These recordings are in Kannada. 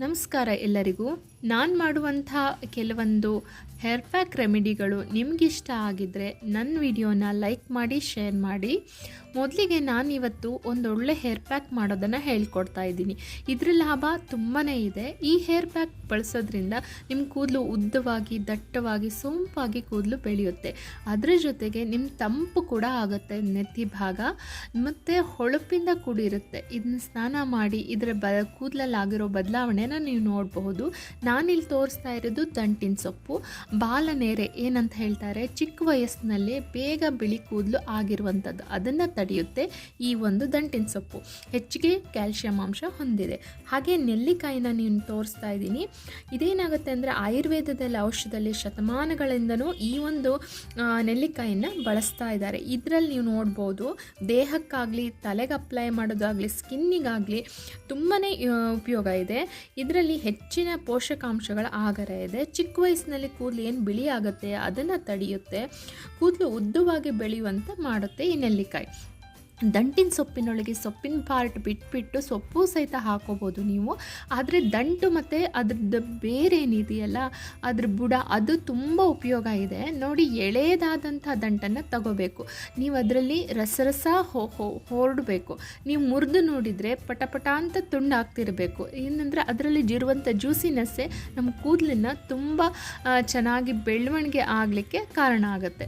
ನಮಸ್ಕಾರ ಎಲ್ಲರಿಗೂ. ನಾನು ಮಾಡುವಂಥ ಕೆಲವೊಂದು ಹೇರ್ ಪ್ಯಾಕ್ ರೆಮಿಡಿಗಳು ನಿಮಗಿಷ್ಟ ಆಗಿದ್ದರೆ ನನ್ನ ವಿಡಿಯೋನ ಲೈಕ್ ಮಾಡಿ ಶೇರ್ ಮಾಡಿ. ಮೊದಲಿಗೆ ನಾನಿವತ್ತು ಒಂದೊಳ್ಳೆ ಹೇರ್ ಪ್ಯಾಕ್ ಮಾಡೋದನ್ನು ಹೇಳ್ಕೊಡ್ತಾ ಇದ್ದೀನಿ. ಇದ್ರ ಲಾಭ ತುಂಬಾ ಇದೆ. ಈ ಹೇರ್ ಪ್ಯಾಕ್ ಬಳಸೋದ್ರಿಂದ ನಿಮ್ಮ ಕೂದಲು ಉದ್ದವಾಗಿ, ದಟ್ಟವಾಗಿ, ಸೊಂಪಾಗಿ ಕೂದಲು ಬೆಳೆಯುತ್ತೆ. ಅದರ ಜೊತೆಗೆ ನಿಮ್ಮ ತಂಪು ಕೂಡ ಆಗುತ್ತೆ, ನೆತ್ತಿ ಭಾಗ. ಮತ್ತು ಹೊಳಪಿಂದ ಕೂಡಿರುತ್ತೆ. ಇದನ್ನ ಸ್ನಾನ ಮಾಡಿ ಇದರ ಬ ಕೂದಲಲ್ಲಾಗಿರೋ ಬದಲಾವಣೆನ ನೀವು ನೋಡಬಹುದು. ನಾನಿಲ್ಲಿ ತೋರಿಸ್ತಾ ಇರೋದು ದಂಟಿನ ಸೊಪ್ಪು. ಬಾಲನೇರೆ ಏನಂತ ಹೇಳ್ತಾರೆ? ಚಿಕ್ಕ ವಯಸ್ಸಿನಲ್ಲೇ ಬೇಗ ಬಿಳಿ ಕೂದಲು ಆಗಿರುವಂಥದ್ದು. ಅದನ್ನು ತಡೆಯುತ್ತೆ ಈ ಒಂದು ದಂಟಿನ ಸೊಪ್ಪು. ಹೆಚ್ಚಿಗೆ ಕ್ಯಾಲ್ಶಿಯಂ ಅಂಶ ಹೊಂದಿದೆ. ಹಾಗೆ ನೆಲ್ಲಿಕಾಯಿನ ನೀನು ತೋರಿಸ್ತಾ ಇದ್ದೀನಿ. ಇದೇನಾಗುತ್ತೆ ಅಂದರೆ ಆಯುರ್ವೇದದಲ್ಲಿ ಔಷಧದಲ್ಲಿ ಶತಮಾನಗಳಿಂದನೂ ಈ ಒಂದು ನೆಲ್ಲಿಕಾಯಿನ ಬಳಸ್ತಾ ಇದ್ದಾರೆ. ಇದರಲ್ಲಿ ನೀವು ನೋಡ್ಬೋದು, ದೇಹಕ್ಕಾಗಲಿ, ತಲೆಗೆ ಅಪ್ಲೈ ಮಾಡೋದಾಗಲಿ ಸ್ಕಿನ್ನಿಗಾಗಲಿ ತುಂಬಾ ಉಪಯೋಗ ಇದೆ. ಇದರಲ್ಲಿ ಹೆಚ್ಚಿನ ಪೋಷಕಾಂಶಗಳ ಆಗರ ಇದೆ. ಚಿಕ್ಕ ವಯಸ್ಸಿನಲ್ಲಿ ಕೂದಲು ಏನು ಬಿಳಿ ಆಗುತ್ತೆ, ಅದನ್ನು ತಡೆಯುತ್ತೆ. ಕೂದಲು ಉದ್ದವಾಗಿ ಬೆಳೆಯುವಂತೆ ಮಾಡುತ್ತೆ ಈ ನೆಲ್ಲಿಕಾಯಿ. ದಂಟಿನ ಸೊಪ್ಪಿನೊಳಗೆ ಸೊಪ್ಪಿನ ಪಾರ್ಟ್ ಬಿಟ್ಬಿಟ್ಟು ಸೊಪ್ಪು ಸಹಿತ ಹಾಕೋಬೋದು ನೀವು. ಆದರೆ ದಂಟು ಮತ್ತು ಅದ್ರದ್ದು ಬೇರೆ ಏನಿದೆಯಲ್ಲ ಅದ್ರ ಬುಡ ಅದು ತುಂಬ ಉಪಯೋಗ ಇದೆ. ನೋಡಿ ಎಳೆಯದಾದಂಥ ದಂಟನ್ನು ತಗೋಬೇಕು. ನೀವು ಅದರಲ್ಲಿ ರಸರಸ ಹೋ ಹೊರಡಬೇಕು. ನೀವು ಮುರಿದು ನೋಡಿದರೆ ಪಟಪಟ ಪಟ ಅಂತ ತುಂಡಾಗ್ತಿರಬೇಕು ಏನಂದರೆ ಅದರಲ್ಲಿ ಜಿರುವಂಥ ಜ್ಯೂಸಿನೆಸ್ಸೇ ನಮ್ಮ ಕೂದಲನ್ನು ತುಂಬ ಚೆನ್ನಾಗಿ ಬೆಳವಣಿಗೆ ಆಗಲಿಕ್ಕೆ ಕಾರಣ ಆಗುತ್ತೆ.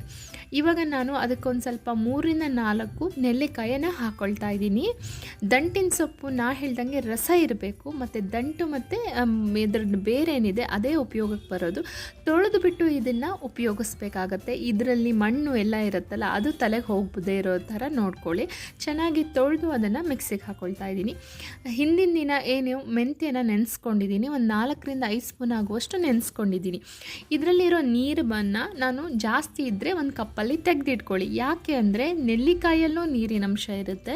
ಇವಾಗ ನಾನು ಅದಕ್ಕೊಂದು ಸ್ವಲ್ಪ ಮೂರಿಂದ ನಾಲ್ಕು ನೆಲ್ಲಿಕಾಯನ್ನು ಹಾಕ್ಕೊಳ್ತಾ ಇದ್ದೀನಿ. ದಂಟಿನ ಸೊಪ್ಪು ನಾ ಹೇಳ್ದಂಗೆ ರಸ ಇರಬೇಕು, ಮತ್ತು ದಂಟು ಮತ್ತು ಇದ್ರದ್ದು ಬೇರೆ ಏನಿದೆ ಅದೇ ಉಪಯೋಗಕ್ಕೆ ಬರೋದು. ತೊಳೆದು ಬಿಟ್ಟು ಇದನ್ನು ಉಪಯೋಗಿಸ್ಬೇಕಾಗತ್ತೆ. ಇದರಲ್ಲಿ ಮಣ್ಣು ಎಲ್ಲ ಇರುತ್ತಲ್ಲ, ಅದು ತಲೆಗೆ ಹೋಗ್ಬೋದೇ ಇರೋ ಥರ ನೋಡ್ಕೊಳ್ಳಿ. ಚೆನ್ನಾಗಿ ತೊಳೆದು ಅದನ್ನು ಮಿಕ್ಸಿಗೆ ಹಾಕ್ಕೊಳ್ತಾ ಇದ್ದೀನಿ. ಹಿಂದಿನ ದಿನ ಏನು ಮೆಂತ್ಯನ ನೆನೆಸ್ಕೊಂಡಿದ್ದೀನಿ. ಒಂದು ನಾಲ್ಕರಿಂದ ಐದು ಸ್ಪೂನ್ ಆಗುವಷ್ಟು ನೆನೆಸ್ಕೊಂಡಿದ್ದೀನಿ. ಇದರಲ್ಲಿರೋ ನೀರನ್ನು ನಾನು ಜಾಸ್ತಿ ಇದ್ದರೆ ಒಂದು ಕಪ್ಪಲ್ಲಿ ತೆಗೆದಿಟ್ಕೊಳ್ಳಿ. ಯಾಕೆ ಅಂದರೆ ನೆಲ್ಲಿಕಾಯಲ್ಲೂ ನೀರಿನಂಶ ಇರುತ್ತೆ.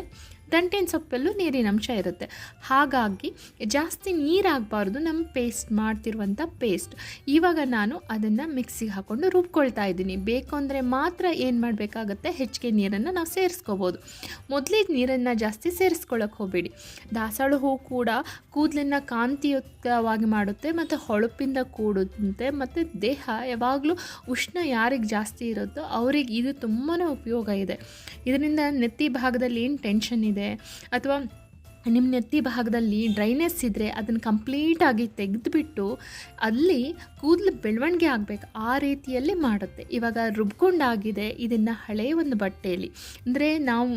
ದಂಟಿನ ಸೊಪ್ಪಲ್ಲೂ ನೀರಿನಂಶ ಇರುತ್ತೆ. ಹಾಗಾಗಿ ಜಾಸ್ತಿ ನೀರಾಗಬಾರ್ದು. ನಮ್ಮ ಪೇಸ್ಟ್ ಮಾಡ್ತಿರುವಂಥ ಪೇಸ್ಟ್ ಇವಾಗ ನಾನು ಅದನ್ನು ಮಿಕ್ಸಿಗೆ ಹಾಕ್ಕೊಂಡು ರುಬ್ಕೊಳ್ತಾ ಇದ್ದೀನಿ. ಬೇಕು ಅಂದರೆ ಮಾತ್ರ ಏನು ಮಾಡಬೇಕಾಗತ್ತೆ? ಹೆಚ್ಚಿಗೆ ನೀರನ್ನು ನಾವು ಸೇರಿಸ್ಕೋಬೋದು. ಮೊದಲೇ ನೀರನ್ನು ಜಾಸ್ತಿ ಸೇರಿಸ್ಕೊಳ್ಳೋಕೆ ಹೋಗಬೇಡಿ. ದಾಸಾಳು ಹೂ ಕೂಡ ಕೂದಲನ್ನು ಕಾಂತಿಯುಕ್ತವಾಗಿ ಮಾಡುತ್ತೆ ಮತ್ತು ಹೊಳಪಿಂದ ಕೂಡುತ್ತೆ ಮತ್ತು ದೇಹ ಯಾವಾಗಲೂ ಉಷ್ಣ ಯಾರಿಗೆ ಜಾಸ್ತಿ ಇರುತ್ತೋ ಅವರಿಗೆ ಇದು ತುಂಬಾ ಉಪಯೋಗ ಇದೆ. ಇದರಿಂದ ನೆತ್ತಿ ಭಾಗದಲ್ಲಿ ಏನು ಟೆನ್ಷನ್ ಇದೆ? ಅಥವಾ ನಿಮ್ಮ ನೆತ್ತಿ ಭಾಗದಲ್ಲಿ ಡ್ರೈನೆಸ್ ಇದ್ದರೆ ಅದನ್ನು ಕಂಪ್ಲೀಟಾಗಿ ತೆಗೆದುಬಿಟ್ಟು ಅಲ್ಲಿ ಕೂದಲು ಬೆಳವಣಿಗೆ ಆಗಬೇಕು. ಆ ರೀತಿಯಲ್ಲಿ ಮಾಡುತ್ತೆ. ಇವಾಗ ರುಬ್ಕೊಂಡಾಗಿದೆ ಇದನ್ನು ಹಳೆಯ ಒಂದು ಬಟ್ಟೆಯಲ್ಲಿ. ಅಂದರೆ ನಾವು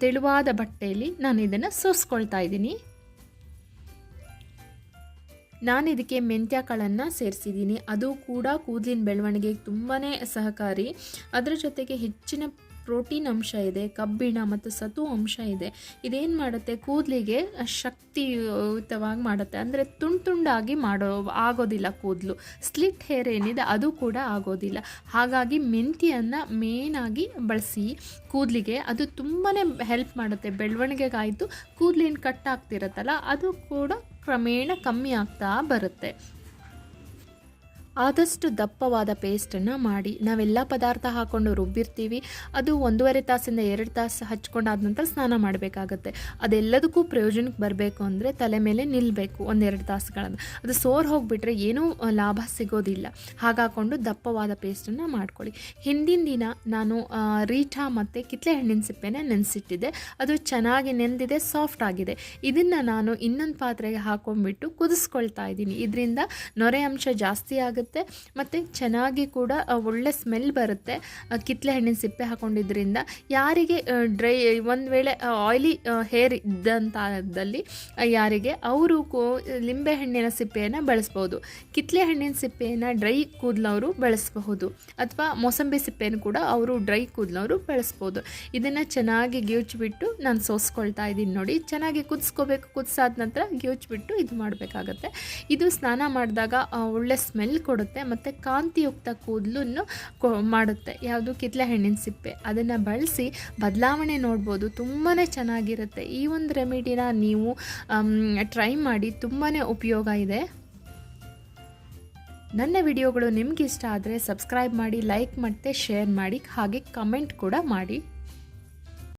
ತೆಳುವಾದ ಬಟ್ಟೆಯಲ್ಲಿ ನಾನು ಇದನ್ನು ಸೋಸ್ಕೊಳ್ತಾ ಇದ್ದೀನಿ. ನಾನು ಇದಕ್ಕೆ ಮೆಂತ್ಯ ಕಾಳನ್ನು ಸೇರಿಸಿದ್ದೀನಿ. ಅದು ಕೂಡ ಕೂದಲಿನ ಬೆಳವಣಿಗೆಗೆ ತುಂಬಾ ಸಹಕಾರಿ. ಅದರ ಜೊತೆಗೆ ಹೆಚ್ಚಿನ ಪ್ರೋಟೀನ್ ಅಂಶ ಇದೆ, ಕಬ್ಬಿಣ ಮತ್ತು ಸತು ಅಂಶ ಇದೆ. ಇದೇನು ಮಾಡುತ್ತೆ? ಕೂದಲಿಗೆ ಶಕ್ತಿಯುತವಾಗಿ ಮಾಡುತ್ತೆ. ಅಂದರೆ ತುಂಡು ತುಂಡಾಗಿ ಮಾಡೋ, ಆಗೋದಿಲ್ಲ ಕೂದಲು. ಸ್ಲಿಟ್ ಹೇರ್ ಏನಿದೆ ಅದು ಕೂಡ ಆಗೋದಿಲ್ಲ. ಹಾಗಾಗಿ ಮೆಂತಿಯನ್ನು ಮೇನಾಗಿ ಬಳಸಿ ಕೂದಲಿಗೆ ಅದು ತುಂಬಾ ಹೆಲ್ಪ್ ಮಾಡುತ್ತೆ. ಬೆಳವಣಿಗೆಗಾಯಿತು, ಕೂದಲೇನು ಕಟ್ ಆಗ್ತಿರತ್ತಲ್ಲ, ಅದು ಕೂಡ ಕ್ರಮೇಣ ಕಮ್ಮಿ ಆಗ್ತಾ ಬರುತ್ತೆ. ಆದಷ್ಟು ದಪ್ಪವಾದ ಪೇಸ್ಟನ್ನು ಮಾಡಿ. ನಾವೆಲ್ಲ ಪದಾರ್ಥ ಹಾಕ್ಕೊಂಡು ರುಬ್ಬಿರ್ತೀವಿ. ಅದು ಒಂದೂವರೆ ತಾಸಿಂದ ಎರಡು ತಾಸು ಹಚ್ಕೊಂಡಾದ ನಂತರ ಸ್ನಾನ ಮಾಡಬೇಕಾಗತ್ತೆ. ಅದೆಲ್ಲದಕ್ಕೂ ಪ್ರಯೋಜನಕ್ಕೆ ಬರಬೇಕು ಅಂದರೆ ತಲೆ ಮೇಲೆ ನಿಲ್ಲಬೇಕು ಒಂದೆರಡು ತಾಸುಗಳನ್ನು. ಅದು ಸೋರ್ ಹೋಗಿಬಿಟ್ರೆ ಏನೂ ಲಾಭ ಸಿಗೋದಿಲ್ಲ. ಹಾಗಾಕೊಂಡು ದಪ್ಪವಾದ ಪೇಸ್ಟನ್ನು ಮಾಡ್ಕೊಳ್ಳಿ. ಹಿಂದಿನ ದಿನ ನಾನು ರೀಠಾ ಮತ್ತು ಕಿತ್ಲೆ ಹಣ್ಣಿನ ಸಿಪ್ಪೆನ ನೆನೆಸಿಟ್ಟಿದ್ದೆ. ಅದು ಚೆನ್ನಾಗಿ ನೆಂದಿದೆ, ಸಾಫ್ಟ್ ಆಗಿದೆ. ಇದನ್ನು ನಾನು ಇನ್ನೊಂದು ಪಾತ್ರೆಗೆ ಹಾಕೊಂಡ್ಬಿಟ್ಟು ಕುದಿಸ್ಕೊಳ್ತಾ ಇದ್ದೀನಿ. ಇದರಿಂದ ನೊರೆ ಅಂಶ ಜಾಸ್ತಿ ಆಗುತ್ತೆ. ಮತ್ತು ಚೆನ್ನಾಗಿ ಕೂಡ ಒಳ್ಳೆ ಸ್ಮೆಲ್ ಬರುತ್ತೆ. ಕಿತ್ತಲೆ ಹಣ್ಣಿನ ಸಿಪ್ಪೆ ಹಾಕೊಂಡಿದ್ರಿಂದ. ಯಾರಿಗೆ ಡ್ರೈ ಒಂದು ವೇಳೆ ಆಯ್ಲಿ ಹೇರ್ ಇದ್ದಂಥದ್ದಲ್ಲಿ ಯಾರಿಗೆ, ಅವರು ಲಿಂಬೆ ಹಣ್ಣಿನ ಸಿಪ್ಪೆಯನ್ನು ಬಳಸ್ಬೋದು. ಕಿತ್ತಲೆ ಹಣ್ಣಿನ ಸಿಪ್ಪೆಯನ್ನು ಡ್ರೈ ಕೂದಲವರು ಬಳಸಬಹುದು. ಅಥವಾ ಮೋಸಂಬಿ ಸಿಪ್ಪೆಯನ್ನು ಕೂಡ ಅವರು ಡ್ರೈ ಕೂದಲವರು ಬಳಸ್ಬೋದು. ಇದನ್ನು ಚೆನ್ನಾಗಿ ಗಿವ್ಚಿಬಿಟ್ಟು ನಾನು ಸೋಸ್ಕೊಳ್ತಾ ಇದ್ದೀನಿ ನೋಡಿ. ಚೆನ್ನಾಗಿ ಕುದಿಸ್ಕೋಬೇಕು. ಕುದಿಸಾದ ನಂತರ ಗಿವ್ಚಿಬಿಟ್ಟು ಇದು ಮಾಡಬೇಕಾಗತ್ತೆ. ಇದು ಸ್ನಾನ ಮಾಡಿದಾಗ ಒಳ್ಳೆ ಸ್ಮೆಲ್ ಕೊಡುತ್ತೆ. ಮತ್ತು ಕಾಂತಿಯುಕ್ತ ಕೂದಲನ್ನು ಮಾಡುತ್ತೆ. ಯಾವುದು? ಕಿತ್ಲೆ ಹಣ್ಣಿನ ಸಿಪ್ಪೆ. ಅದನ್ನು ಬಳಸಿ ಬದಲಾವಣೆ ನೋಡ್ಬೋದು. ತುಂಬಾ ಚೆನ್ನಾಗಿರುತ್ತೆ. ಈ ಒಂದು ರೆಮಿಡಿನ ನೀವು ಟ್ರೈ ಮಾಡಿ. ತುಂಬಾ ಉಪಯೋಗ ಇದೆ. ನನ್ನ ವಿಡಿಯೋಗಳು ನಿಮ್ಗೆ ಇಷ್ಟ ಆದರೆ ಸಬ್ಸ್ಕ್ರೈಬ್ ಮಾಡಿ, ಲೈಕ್ ಮತ್ತು ಶೇರ್ ಮಾಡಿ, ಹಾಗೆ ಕಮೆಂಟ್ ಕೂಡ ಮಾಡಿ.